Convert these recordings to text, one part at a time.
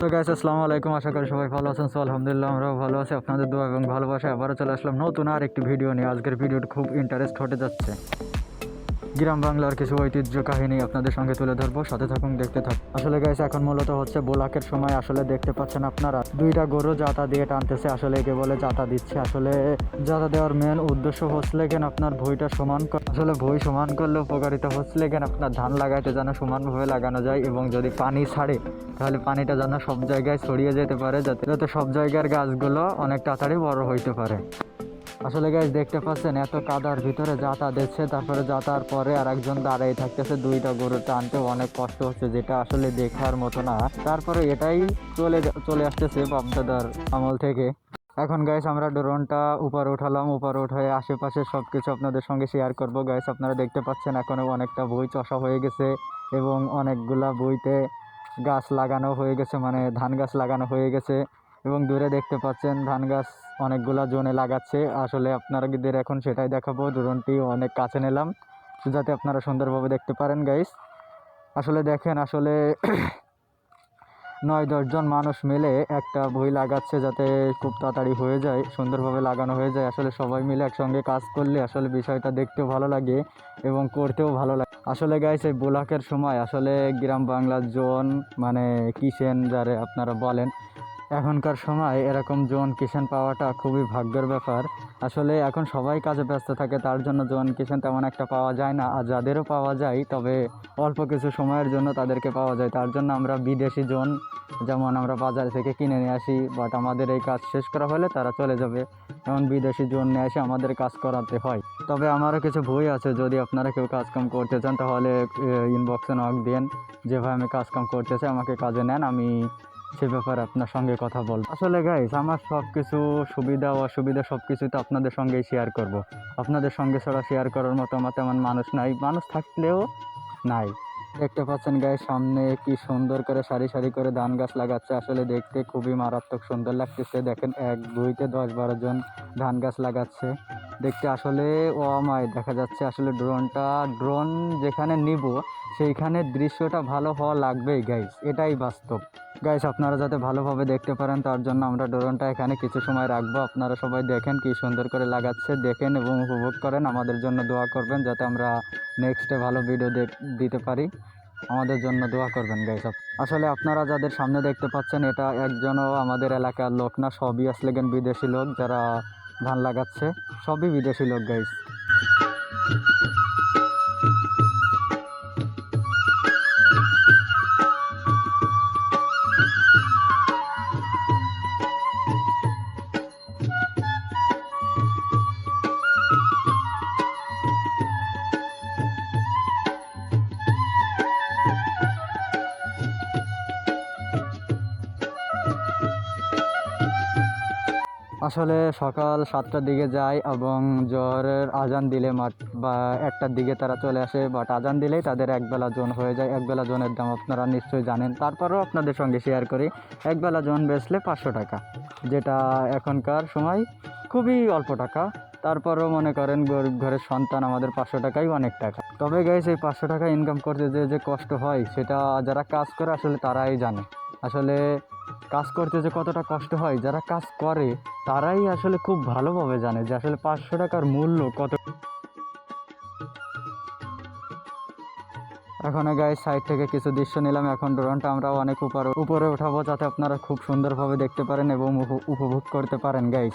তো আসসালামু আলাইকুম। আশা করি সবাই ভালো আছেন। সো আলহামদুলিল্লাহ, আমরাও ভালো আছি। আপনাদের দোয়া এবং ভালোবাসা আবারও চলে আসলাম নতুন আর একটি ভিডিও নিয়ে। আজকের ভিডিওটি খুব ইন্টারেস্ট হতে যাচ্ছে। গ্রাম বাংলার কিছু ঐতিহ্য কাহিনী আপনাদের সঙ্গে তুলে ধরবো, সাথে থাকুন, দেখতে থাকুন। আসলে গাইস এখন মূলত হচ্ছে বোলাকের সময়, আসলে দেখতে পাচ্ছেন আপনারা, দুইটা গরু জাতা দিয়ে টানতেছে, আসলে একে বলে জাতা দিচ্ছে। আসলে জাতা দেওয়ার মেন উদ্দেশ্য হচ্ছে কেন আপনার ভুঁইটা সমান আসলে ভুঁই সমান করলে উপকারিতা হচ্ছে কেন আপনার ধান লাগাইতে যেন সমানভাবে লাগানো যায় এবং যদি পানি ছাড়ে, তাহলে পানিটা যেন সব জায়গায় ছড়িয়ে যেতে পারে, যাতে যাতে সব জায়গার গাছগুলো অনেক তাড়াতাড়ি বড় হইতে পারে। আসলে গাছ দেখতে পাচ্ছেন, এত কাদার ভিতরে যাতা দিচ্ছে তারপরে যাতার পরে আর একজন দাঁড়াই থাকতেছে, দুইটা গরু টানতে অনেক কষ্ট হচ্ছে, যেটা আসলে দেখার মতো না। তারপরে এটাই চলে চলে আসতেছে বাপদাদার আমল থেকে। এখন গাইস আমরা ড্রোনটা উপরে উঠালাম, উপরে উঠে আশেপাশে সব কিছু আপনাদের সঙ্গে শেয়ার করব। গাইস আপনারা দেখতে পাচ্ছেন এখনও অনেকটা বই চষা হয়ে গেছে এবং অনেকগুলা বইতে গাছ লাগানো হয়ে গেছে মানে ধান গাছ লাগানো হয়ে গেছে। এবং দূরে দেখতে পাচ্ছেন ধান গাছ অনেকগুলা জোনে লাগাচ্ছে। আসলে আপনাদের এখন সেটাই দেখাবো। ড্রোনটি অনেক কাছে নিলাম, যাতে আপনারা সুন্দরভাবে দেখতে পারেন, গাইস। আসলে দেখেন, আসলে নয় দশজন মানুষ মিলে একটা বই লাগাচ্ছে যাতে খুব তাড়াতাড়ি হয়ে যায়, সুন্দরভাবে লাগানো হয়ে যায়। আসলে সবাই মিলে একসঙ্গে কাজ করলে আসলে বিষয়টা দেখতেও ভালো লাগে এবং করতেও ভালো লাগে। আসলে গাইস, এই বোলাকের সময় আসলে গ্রাম বাংলার জোন মানে কিষেন যারে আপনারা বলেন এখনকার সময় এরকম জোন কিষেন পাওয়াটা খুবই ভাগ্যের ব্যাপার। আসলে এখন সবাই কাজে ব্যস্ত থাকে, তার জন্য জোন কিষেন তেমন একটা পাওয়া যায় না। আর যাদেরও পাওয়া যায়, তবে অল্প কিছু সময়ের জন্য তাদেরকে পাওয়া যায়। তার জন্য আমরা বিদেশি জোন যেমন আমরা বাজার থেকে কিনে নিয়ে আসি বাট আমাদের এই কাজ শেষ করা হলে তারা চলে যাবে। এমন বিদেশি জোন নিয়ে এসে আমাদের কাজ করাতে হয়। তবে আমারও কিছু বই আছে, যদি আপনারা কেউ কাজকাম করতে চান, তাহলে ইনবক্সে নক দেন। যেভাবে আমি কাজকাম করতে চাই, আমাকে কাজে নেন। আমি সে ব্যাপারে আপনার সঙ্গে কথা বলব। আসলে গাইস আমার সব কিছু সুবিধা, অসুবিধা সব কিছু তো আপনাদের সঙ্গেই শেয়ার করব। আপনাদের সঙ্গে ছাড়া শেয়ার করার মতো আমার তেমন মানুষ নাই। মানুষ থাকলেও নাই। দেখতে পাচ্ছেন গায়ে সামনে কি সুন্দর করে সারি সারি করে ধান গাছ লাগাচ্ছে। আসলে দেখতে খুবই মারাত্মক সুন্দর লাগতেছে। দেখেন, এক দুইতে দশ বারো জন ধান গাছ লাগাচ্ছে। দেখতে আসলে, ও আমায় দেখা যাচ্ছে আসলে ড্রোনটা ড্রোন যেখানে নিব সেইখানে দৃশ্যটা ভালো হওয়া লাগবেই গাইস এটাই বাস্তব। গাইস আপনারা যাতে ভালোভাবে দেখতে পারেন, তার জন্য আমরা ড্রোনটা এখানে কিছু সময় রাখব। আপনারা সবাই দেখেন কি সুন্দর করে লাগাচ্ছে, দেখেন এবং উপভোগ করেন। আমাদের জন্য দোয়া করবেন যাতে আমরা নেক্সটে ভালো ভিডিও দিতে পারি। আমাদের জন্য দোয়া করবেন গাইস আসলে আপনারা যাদের সামনে দেখতে পাচ্ছেন, এটা একজনও আমাদের এলাকার লোক না, সবই আসলে বিদেশি লোক যারা ধান লাগাচ্ছে, সবই বিদেশি লোক গাইস আসলে সকাল সাতটার দিকে যায় এবং জোহরের আজান দিলে মাঠ বা একটার দিকে তারা চলে আসে বাট আজান দিলেই তাদের একবেলা জোন হয়ে যায়। একবেলা জোনের দাম আপনারা নিশ্চয়ই জানেন। তারপরেও আপনাদের সঙ্গে শেয়ার করি। একবেলা জোন বেচলে পাঁচশো টাকা, যেটা এখনকার সময় খুবই অল্প টাকা। তারপরও মনে করেন গরিব ঘরের সন্তান আমাদের পাঁচশো টাকাই অনেক টাকা। তবে গাইস এই পাঁচশো টাকা ইনকাম করতে যে যে কষ্ট হয়, সেটা যারা কাজ করে আসলে তারাই জানে। আসলে কাজ করতে যে কতটা কষ্ট হয়, যারা কাজ করে, তারাই আসলে খুব ভালোভাবে জানে যে আসলে পাঁচশো টাকার মূল্য কত এখন গায়ে সাইড থেকে কিছু দৃশ্য নিলাম। এখন ড্রোনটা আমরা অনেক উপরে উপরে উঠাবো যাতে আপনারা খুব সুন্দরভাবে দেখতে পারেন এবং উপ- উপভোগ করতে পারেন গাইস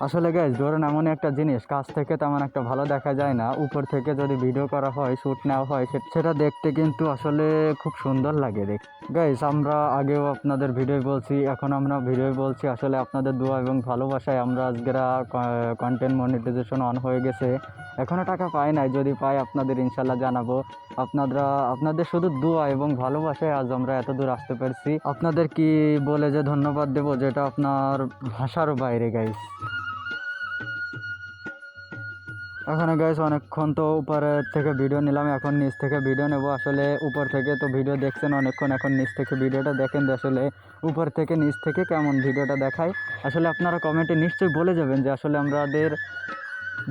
আসলে গাইস ড্রোন এমন একটা জিনিস, কাছ থেকে তেমন একটা ভালো দেখা যায় না। উপর থেকে যদি ভিডিও করা হয় শ্যুট নেওয়া হয় সেটা দেখতে কিন্তু আসলে খুব সুন্দর লাগে দেখ গাইস আমরা আগেও আপনাদের ভিডিও বলছি, এখন আমরা ভিডিও বলছি, আসলে আপনাদের দোয়া এবং ভালোবাসায় আমরা আজকেরা কন্টেন্ট মনিটাইজেশন অন হয়ে গেছে। এখনও টাকা পাই নাই, যদি পাই আপনাদের ইনশাল্লাহ জানাব। আপনারা আপনাদের শুধু দোয়া এবং ভালোবাসায় আজ আমরা এত দূর আসতে পারছি। আপনাদের কি বলে যে ধন্যবাদ দেবো, যেটা আপনার ভাষারও বাইরে গাইস এখানে গাইস অনেকক্ষণ তো উপরে থেকে ভিডিও নিলাম, এখন নিচ থেকে ভিডিও নেব। আসলে উপর থেকে তো ভিডিও দেখছেন অনেকক্ষণ, এখন নিচ থেকে ভিডিওটা দেখেন আসলে উপর থেকে নিচ থেকে কেমন ভিডিওটা দেখায়। আসলে আপনারা কমেন্টে নিশ্চয়ই বলে যাবেন যে আসলে আমাদের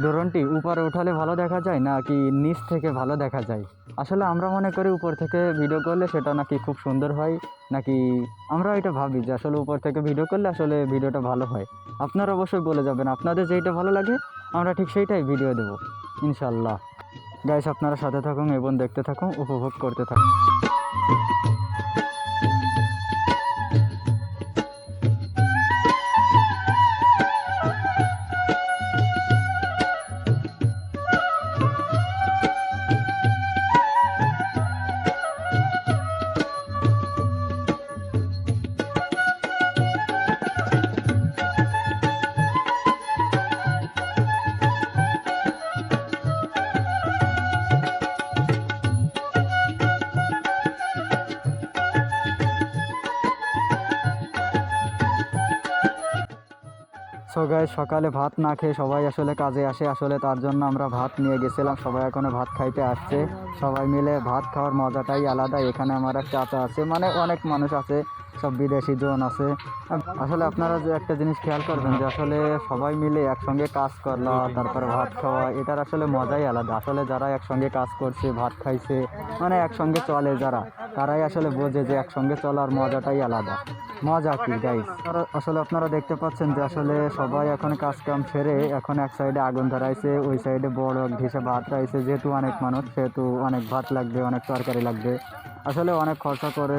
ড্রোনটি উপরে উঠালে ভালো দেখা যায় নাকি নিচ থেকে ভালো দেখা যায়? আসলে আমরা মনে করি উপর থেকে ভিডিও করলে সেটা নাকি খুব সুন্দর হয়, নাকি আমরা এটা ভাবি যে আসলে উপর থেকে ভিডিও করলে আসলে ভিডিওটা ভালো হয়? আপনারা অবশ্যই বলে যাবেন, আপনাদের যেইটা ভালো লাগে, আমরা ঠিক সেইটাই ভিডিও দেবো ইনশাল্লাহ গাইস আপনারা সাথে থাকুন, এবং দেখতে থাকুন, উপভোগ করতে থাকুন। সো গাইস সকালে ভাত না খেয়ে সবাই আসলে কাজে আসে। আসলে তার জন্য আমরা ভাত নিয়ে গেছিলাম। সবাই এখনও ভাত খাইতে আসছে। সবাই মিলে ভাত খাওয়ার মজাটাই আলাদা। এখানে আমার এক চাচা আছে মানে অনেক মানুষ আছে, সব বিদেশি জন আছে। আসলে আপনারা যে একটা জিনিস খেয়াল করবেন যে আসলে সবাই মিলে একসঙ্গে কাজ করলা, তারপরে ভাত খাওয়া, এটার আসলে মজাই আলাদা। আসলে যারা একসঙ্গে কাজ করছে, ভাত খাইছে মানে একসঙ্গে চলে যারা, তারাই আসলে বোঝে যে একসঙ্গে চলার মজাটাই আলাদা। মজা কি গাইস আসলে আপনারা দেখতে পাচ্ছেন যে আসলে সবাই এখন কাজ কাম ছেড়ে এখন এক সাইডে আগুন ধরাইছে, ওই সাইডে বড় এক ঢিসে ভাত রাইছে যেহেতু অনেক মানুষ, সেহেতু অনেক ভাত লাগবে, অনেক তরকারি লাগবে। আসলে অনেক খরচা করে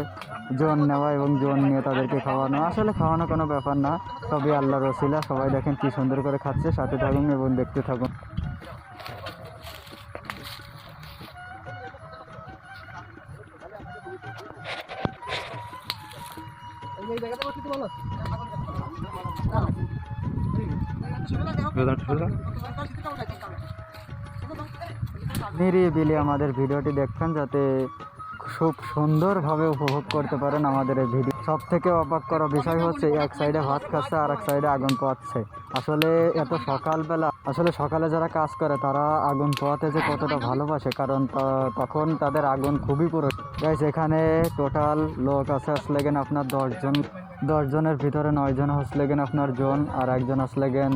জোন নেওয়া এবং জোন নিয়ে তাদেরকে খাওয়ানো, আসলে খাওয়ানো কোনো ব্যাপার না। সবই আল্লাহ রসিলা সবাই দেখেন কি সুন্দর করে খাচ্ছে, সাথে থাকুন এবং দেখতে থাকুন। নিরিবিলি আমাদের ভিডিওটি দেখবেন যাতে খুব সুন্দরভাবে উপভোগ করতে পারেন আমাদের এই ভিডিও। সব থেকে অবাক করা বিষয় হচ্ছে এক সাইডে ভাত খাচ্ছে, আর এক সাইডে আগুন পোয়াচ্ছে। আসলে এত সকালবেলা, আসলে সকালে যারা কাজ করে, তারা আগুন পোয়াতে যে কতটা ভালোবাসে, কারণ তখন তাদের আগুন খুবই পুরো। গাইজ এখানে টোটাল লোক আছে, আসলে গেন আপনার দশজন। দশজনের ভিতরে নয়জন হসলে গেন আপনার জন আর একজন আসলে গেন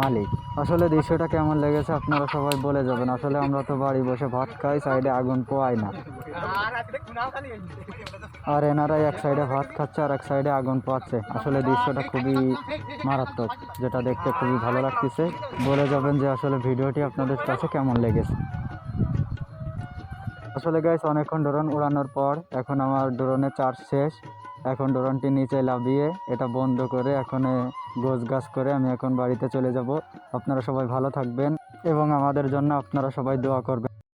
মালিক। আসলে দৃশ্যটা কেমন লেগেছে আপনারা সবাই বলে যাবেন। আসলে আমরা তো বাড়ি বসে ভাত খাই, সাইডে আগুন পোয়াই না। আর এনারাই এক সাইডে ভাত খাচ্ছে আর এক সাইডে আগুন পোয়াচ্ছে। আসলে দৃশ্যটা খুবই মারাত্মক, যেটা দেখতে খুবই ভালো লাগতেছে। বলে যাবেন যে আসলে ভিডিওটি আপনাদের কাছে কেমন লেগেছে। আসলে গাইস অনেকক্ষণ ড্রোন উড়ানোর পর এখন আমার ড্রোনের চার্জ শেষ। এখন ড্রোনটি নিচে লাভিয়ে এটা বন্ধ করে এখন গোছ গাছ করে আমি এখন বাড়িতে চলে যাব। আপনারা সবাই ভালো থাকবেন এবং আমাদের জন্য আপনারা সবাই দোয়া করবেন।